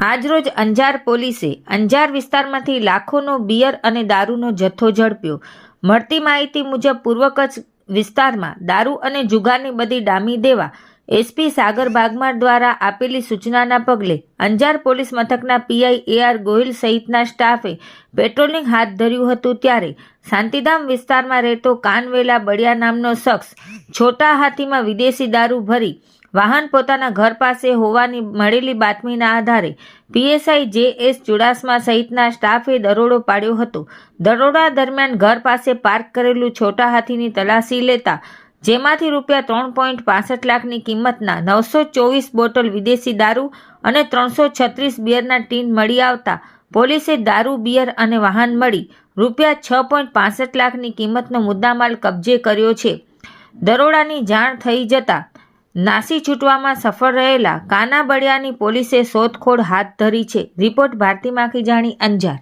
આજરોજ અંજાર પોલીસે અંજાર વિસ્તારમાંથી લાખોનો બિયર અને દારૂનો જથ્થો ઝડપ્યો. મળતી માહિતી મુજબ પૂર્વ કચ્છ વિસ્તારમાં દારૂ અને જુગારની બધી ડામી દેવા એસપી સાગર બાગમાર દ્વારા આપેલી સૂચનાના પગલે અંજાર પોલીસ મથકના પીઆઈ એઆર ગોહિલ સહિતના સ્ટાફે પેટ્રોલિંગ હાથ ધર્યું હતું ત્યારે શાંતિધામ વિસ્તારમાં રહેતો કાનવેલા બળિયા નામનો શખ્સ છોટા હાથીમાં વિદેશી દારૂ ભરી વાહન પોતાના ઘર પાસે હોવાની મળેલી બાતમીના આધારે પીએસઆઈ જે એસ ચુડાસમા સહિતના સ્ટાફે દરોડો પાડ્યો હતો. દરોડા દરમિયાન ઘર પાસે પાર્ક કરેલું છોટા હાથીની તલાશી લેતા જેમાંથી રૂપિયા ત્રણ પોઈન્ટ પાસઠ લાખની કિંમતના નવસો ચોવીસ બોટલ વિદેશી દારૂ અને ત્રણસો છત્રીસ બિયરના ટીન મળી આવતા પોલીસે દારૂ, બિયર અને વાહન મળી રૂપિયા છ પોઈન્ટ પાસઠ લાખની કિંમતનો મુદ્દામાલ કબજે કર્યો છે. દરોડાની જાણ થઈ જતાં નાસી છૂટવામાં સફળ રહેલા કાના બળિયાની પોલીસે શોધખોળ હાથ ધરી છે. રિપોર્ટ ભારતી માખીજાણી અંજાર.